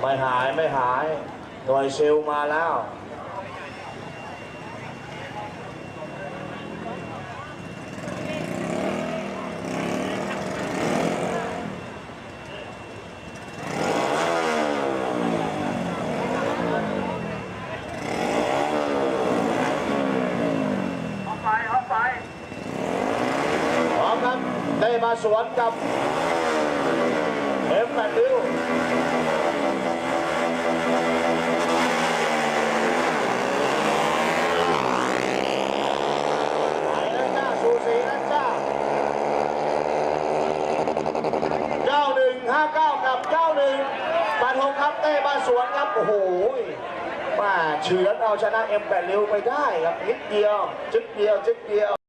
ไม่หายไม่หาย หน่วยซิลมาแล้วเอาไปเอาไป พร้อมครับ ได้มาสวนกับ 59 กับ 91มาทงครับเต้มาสวนครับ โอ้โหมาเฉือนเอาชนะเอ็มแปดเร็วไปได้ครับนิดเดียวจึ๊กเดียวจึ๊กเดียว